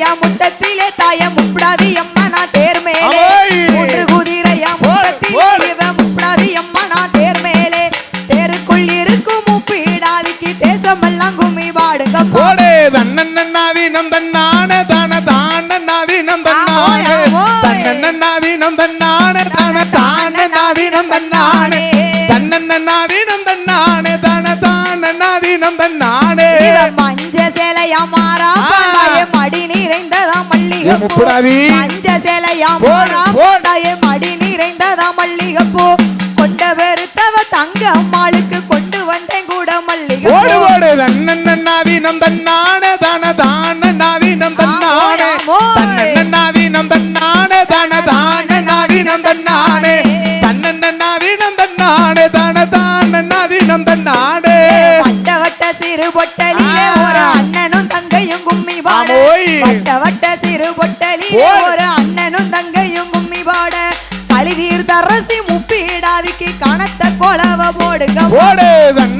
குதிரையா முத்தத்திலே தாய முப்படாதி அம்மா நான் தேர் மேலே. மூன்று குதிரையா முத்தத்திலே முப்படாதி அம்மா நான் தேர் மேலே. தேருக்குள் இருக்கும் முப்பீடாதிக்கு தேசமெல்லாம் கும்மி பாடுங்க போடே தன்னன்னாதீனம் தன்னான தான தாண்டன்னாதீனம் தன்னானே. ஆமோய். தன்னன்னாதீனம் தன்னான தான தாண்டன்னாதீனம் தன்னானே. தன்னன்னாதீனம் தன்னானே தான தன்னானே. இவன் மஞ்ச சேலையா மாறா மல்லிகை முப்புடாதி. மஞ்ச சேலையா போடு, மாறா போடு. பாண்டாய மடி நிறைந்ததா மல்லிகைப்பூ கொண்ட வெறுத்தவ தங்க அம்மாளுக்கு கொண்டு வந்தேன் கூட மல்லிகை ஓடு ஓடு தன்னன்னாதீனம் தன்னானே தான தாண்டன்னாதீனம் தன்னானே ஆமோய். தன்னன்னாதீனம் தன்னானே தான தன்னானே தன்னன்னாதீனம் தன்னானே தான தாண்டன்னாதீனம் தன்னானே வட்ட வட்ட சிறு பொட்டலிலே. ஒரு அண்ணனும் கும்மி பாட. வட்ட வட்ட சிறு பொட்டலிலே போடு. ஒரு அண்ணனும் தங்கையும் கும்மி பாட கலிதீர் தரசி முப்பீடாதிக்கு கணத்த கொலவ போடுங்க தன்னன்